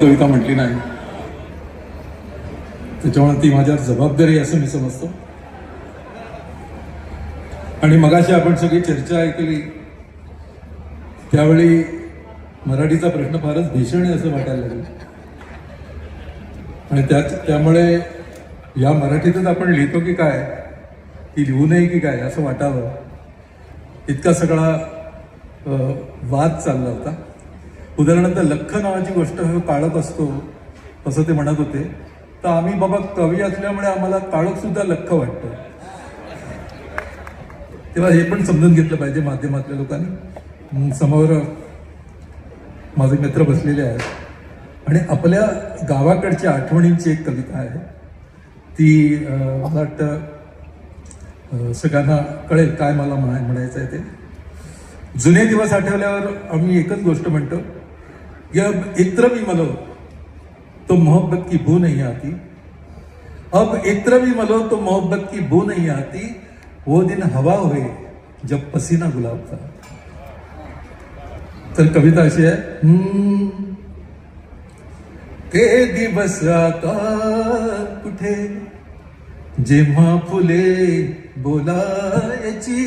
कविता म्हटली नाही. त्याच्यामुळे ती माझ्या जबाबदारी असं मी समजतो. आणि मगाशी आपण सगळी चर्चा ऐकली. त्यावेळी मराठीचा प्रश्न फारच भीषण आहे असं वाटायला लागलं. आणि त्यात त्यामुळे या मराठीतच आपण लिहितो की काय ती लिहू नये की काय असं वाटावं. इतका सगळा वाद चालला होता. उदाहरणार्थ लख नावाची गोष्ट हा काळक असतो असं ते म्हणत होते. तर आम्ही बाबा कवी असल्यामुळे आम्हाला काळक सुद्धा लख वाटतं. तेव्हा हे पण समजून घेतलं पाहिजे माध्यमातल्या लोकांनी. समोर माझे मित्र बसलेले आहेत. आणि आपल्या गावाकडच्या आठवणींची एक कविता आहे. ती मला वाटतं सगळ्यांना कळेल काय मला म्हणाय म्हणायचं आहे ते. जुने दिवस आठवल्यावर आम्ही एकच गोष्ट म्हणतो. अब इत्र भी मलो तो मोहब्बत की बू नहीं आती। अब इत्र भी मलो तो मोहब्बत की बू नहीं आती। वो दिन हवा हुए जब पसीना गुलाब था। तर कविता अशी है हम्म, ते दिवस आता कुठे जेव्हा फुले बोलायची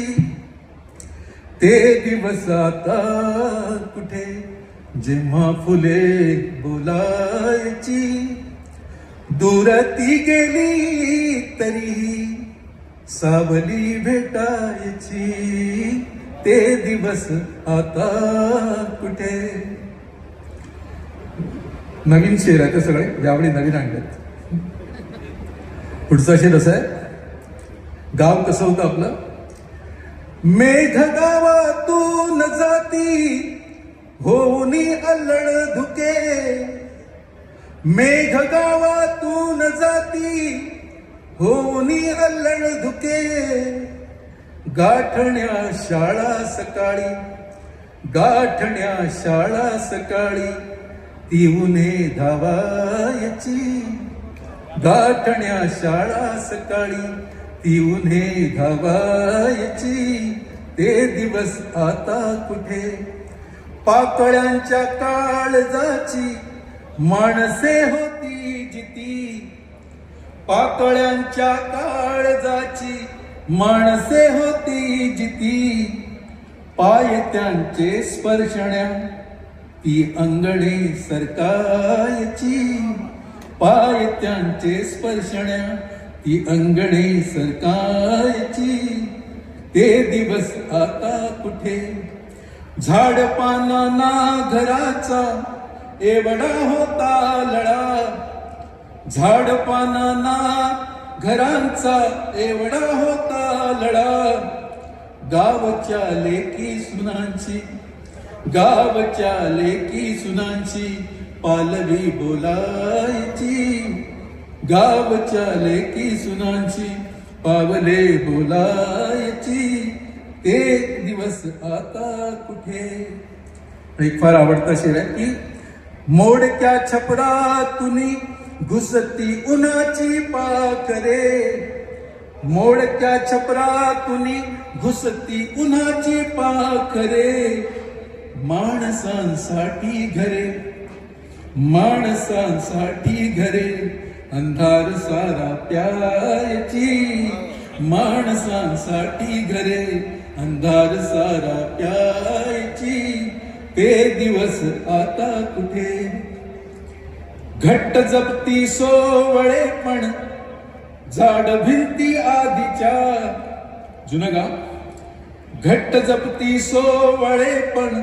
ते दिवस आता कुठे जेव्हा फुले बोलायची दूर गेली तरीही सावली भेटायची. ते दिवस आता कुठे? नवीन शेर आहे ते हो सगळे यावेळी नवीन आणलेत. पुढचा शेर असा आहे. गाव कसं होतं आपलं? मेघ गावातून जाती होऊनी अल्लड धुके. मेघ गावातून जाती होनी अल्लड धुके. गाठण्या शाळा सकाळी गाठण्या शाळा सकाळी ती उन्हे धावायची. गाठण्या शाळा सकाळी ती उन्हे धावायची. ते दिवस आता कुठे? पाकळ्यांच्या काळजाची माणसे होती जिती. पाकळ्यांच्या काळजाची माणसे होती जिती. पाय त्यांचे स्पर्शण्या ती अंगणे सरकायची. पाय त्यांचे स्पर्शण्या ती अंगणे सरकायची. ते दिवस आता कुठे? झाड पानांना घराचा एवढा होता लढा झाड पानांना घरांचा एवढा होता लढा गावच्या लेकी सुनांची गावच्या लेकी सुनांची पालवी बोलायची. गावच्या लेकी सुनांची पावले बोलायची. एक दिवस आता कुठे? एक फार आवडता शेर आहे की मोडक्या छपरातुनी घुसती उन्हाची पाखरे. मोडक्या छपरातुनी घुसती उन्हाची पाखरे. माणसांसाठी घरे माणसांसाठी घरे. अंधार सारा प्यायची माणसांसाठी घरे. अंधार सारा प्यायची ते दिवस आता कुठे? घट्ट जपती सोवळे पण झाड भिंती आधीच्या. जुनं घट्ट जपती सोवळे पण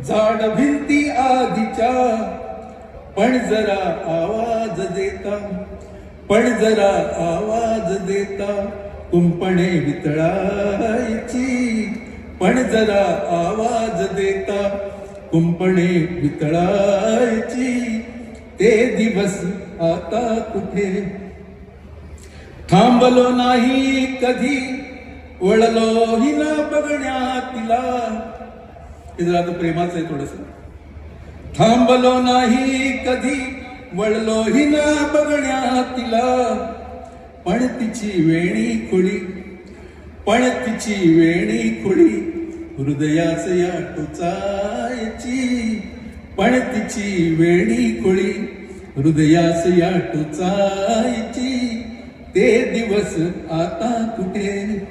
झाड भिंती आधीच्या. पण जरा आवाज देता पण जरा आवाज देता. कुंपणे वितळायची. पण जरा आवाज देता कुंपणे वितळायची. ते दिवस आता कुठे? थांबलो नाही कधी. वळलो ही ना बघण्या तिला हे जरा आता प्रेमाचं आहे थोडस. थांबलो नाही कधी. वळलो ही ना बघण्या तिला पण तिची वेणी खुळी पण तिची वेणी खुळी हृदयाच या टोचायची. पण तिची वेणी खुळी हृदयास या टुचायची. ते दिवस आता कुठे?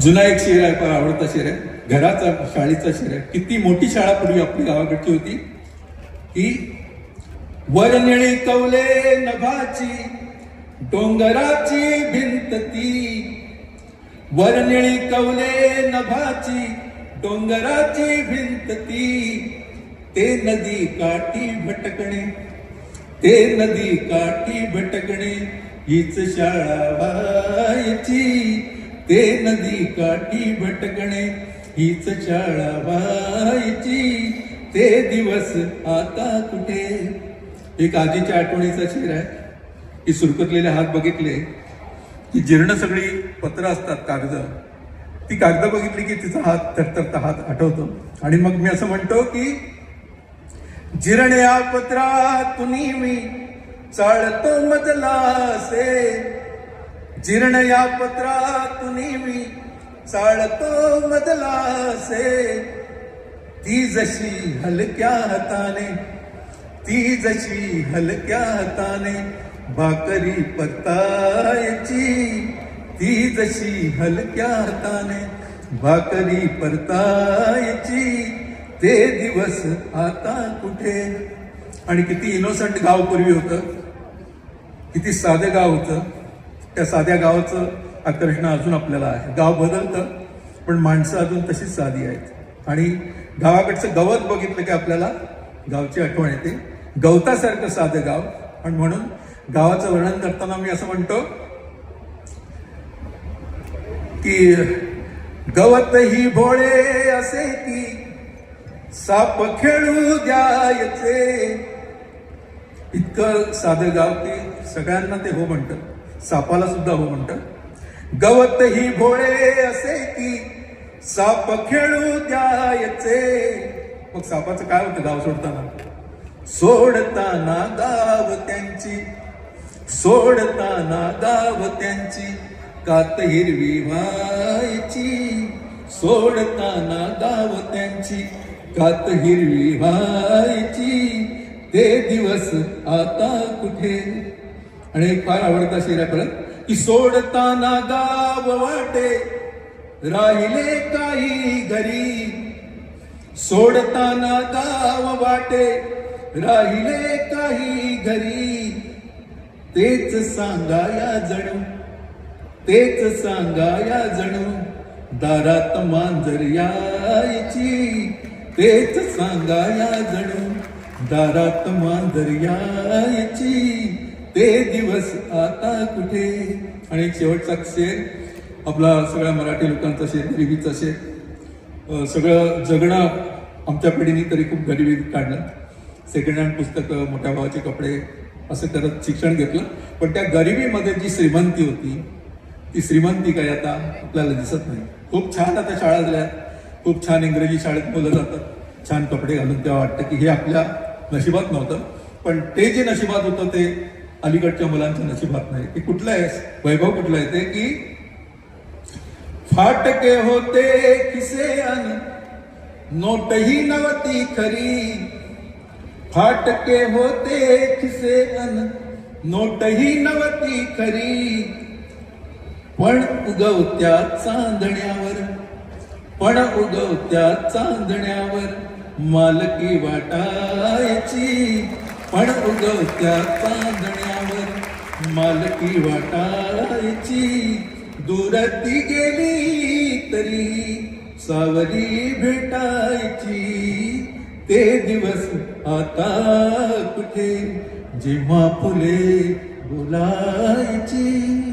जुना एक शेर आहे फार आवडता शेर आहे. घराचा शाळेचा शेर आहे. किती मोठी शाळा पूर्वी आपली गावाकडची होती. की वरनिळी कवले नभाची डोंगराची भिंत ती. वरनिळी कवले नभाची डोंगराची भिंत ती. ते नदी काठी भटकणे ते नदी काठी भटकणे हीच शाळा व्हायची. ते नदी काठी भटकणे हीच शाळा व्हायची. ते दिवस आता कुठे? एक आजीच्या आठवणीचा शेर आहे. की सुरकतलेले हात बघितले की जीर्ण सगळी पत्र असतात कागद. ती कागद बघितली की तिचा हात थरथरता हात आठवतो. आणि मग मी असं म्हणतो की जिरण्या पत्रातून मी चाळतो मजलासे जीर्ण या पत्रातून मी चाळतो मजलासे ती जशी हलक्या हाताने ती जशी हलक्या हाताने भाकरी परतायची ती जशी हलक्या हाताने भाकरी परतायची ते दिवस आता कुठे? आणि किती इनोसंट गाव पूर्वी होतं. किती साधं गाव होतं. त्या साध्या गावाचं आकर्षण अजून आपल्याला आहे. गाव बदलतं पण माणसं अजून तशीच साधी आहेत. आणि गावाकडचं गवत बघितलं की आपल्याला गावची आठवण येते. गवतासारखं साधं गाव. आणि म्हणून गावाचं वर्णन करताना मी असं म्हणतो की गवत ही भोळे असे की साप खेळू द्यायचे. इतकं साधं गाव की सगळ्यांना ते हो म्हणतं. सापाला सुद्धा हो म्हणतं. गवत ही भोळे असे की साप खेळू द्यायचे. मग सापाचं काय होतं गाव सोडताना? सोडताना गाव त्यांची सोडताना गाव त्यांची कात हिरवी व्हायची सोडताना गाव त्यांची कात हिरवी व्हायची ते दिवस आता कुठे? आणि एक फार आवडता शिरा परत की सोडताना गाव वाटे राहिले काही घरी सोडताना गाव वाटे राहिले काही घरी. तेच सांगाया जणू तेच सांगाया जणू दारात मांजर यायची. तेच सांगाया जणू दारात मांजर यायची. ते दिवस आता कुठे? आणि शेवटचा शेर आपला सगळ्या मराठी लोकांचा शेर गरिबीचा शेर. सगळं जगणं आमच्या पिढीने तरी खूप गरिबी काढलं. सेकंड हँड पुस्तकं मोठ्या भावाचे कपडे असं करत शिक्षण घेतलं. पण त्या गरिबीमध्ये जी श्रीमंती होती ती श्रीमंती काय आता आपल्याला दिसत नाही. खूप छान आता शाळा झाल्या. खूप छान इंग्रजी शाळेत मुलं जातात छान कपडे घालून तेव्हा वाटतं की हे आपल्या नशिबात नव्हतं. पण ते जे नशिबात होतं ते अलीकडच्या मुलांच्या नशिबात नाही. ते कुठलं आहे? वैभव कुठलं आहे ते? की फाटके होते किसे आणि नोटही नव्हती खरी. फाटके होते खिसे अन नोटही नवती खरी. पण उगवत्या चांदण्यावर पण उगवत्या चांदण्यावर मालकी वाटायची. पण उगवत्या चांदण्यावर मालकी वाटायची. दुरती गेली तरी सावरी भेटायची. ते दिवस आता कुठे? जेव्हा फुले बोलायची.